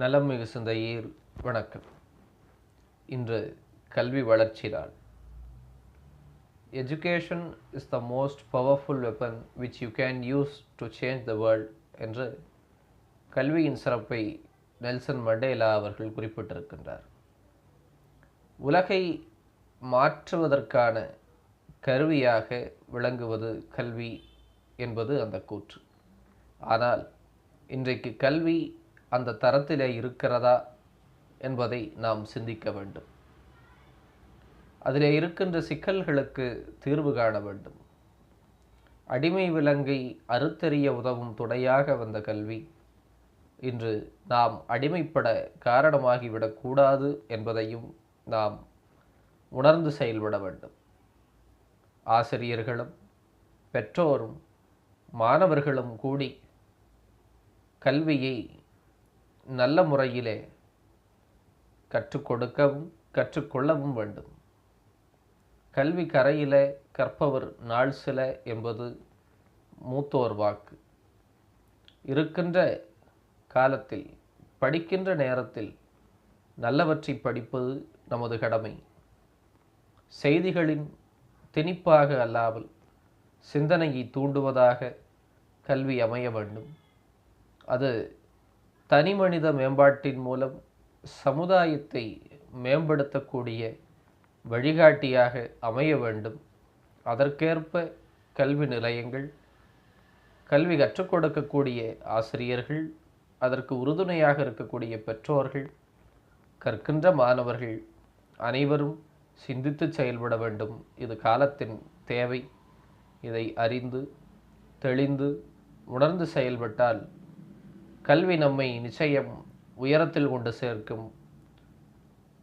நலம் மிகு சிந்தையீர். வணக்கம். இன்று கல்வி வளர்ச்சி நாள் education is the most powerful weapon which you can use to change the world என்று கல்வியின் சிறப்பை நெல்சன் மண்டேலா அவர்கள் குறிப்பிட்டிருக்கின்றார். உலகை மாற்றுவதற்கான கருவியாக விளங்குவது கல்வி என்பது அந்த கூற்று. ஆனால் இன்றைக்கு கல்வி அந்த தரத்திலே இருக்கிறதா என்பதை நாம் சிந்திக்க வேண்டும். அதிலே இருக்கின்ற சிக்கல்களுக்கு தீர்வு காண வேண்டும். அடிமை விலங்கை அறுத்தறிய உதவும் துணையாக வந்த கல்வி இன்று நாம் அடிமைப்பட காரணமாகிவிடக்கூடாது என்பதையும் நாம் உணர்ந்து செயல்பட வேண்டும். ஆசிரியர்களும் பெற்றோரும் மாணவர்களும் கூடி கல்வியை நல்ல முறையிலே கற்றுக் கொடுக்கவும் கற்றுக்கொள்ளவும் வேண்டும். கல்வி கரையிலே கற்பவர் நாள் சில என்பது மூத்தோர் வாக்கு. இருக்கின்ற காலத்தில் படிக்கின்ற நேரத்தில் நல்லவற்றை படிப்பது நமது கடமை. செய்திகளின் திணிப்பாக அல்லாமல் சிந்தனையை தூண்டுவதாக கல்வி அமைய வேண்டும். அது தனிமனித மேம்பாட்டின் மூலம் சமுதாயத்தை மேம்படுத்தக்கூடிய வழிகாட்டியாக அமைய வேண்டும். அதற்கேற்ப கல்வி நிலையங்கள் கல்வி கற்றுக் கொடுக்கக்கூடிய ஆசிரியர்கள் அதற்கு உறுதுணையாக இருக்கக்கூடிய பெற்றோர்கள் கற்கின்ற மாணவர்கள் அனைவரும் சிந்தித்து செயல்பட வேண்டும். இது காலத்தின் தேவை. இதை அறிந்து தெளிந்து உணர்ந்து செயல்பட்டால் கல்வி நம்மை நிச்சயம் உயரத்தில் கொண்டு சேர்க்கும்.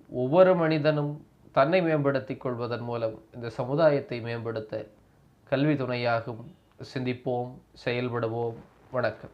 ஒவ்வொரு மனிதனும் தன்னை மேம்படுத்திக் கொள்வதன் மூலம் இந்த சமுதாயத்தை மேம்படுத்த கல்வி துணையாகும் சிந்திப்போம் செயல்படுவோம். வணக்கம்.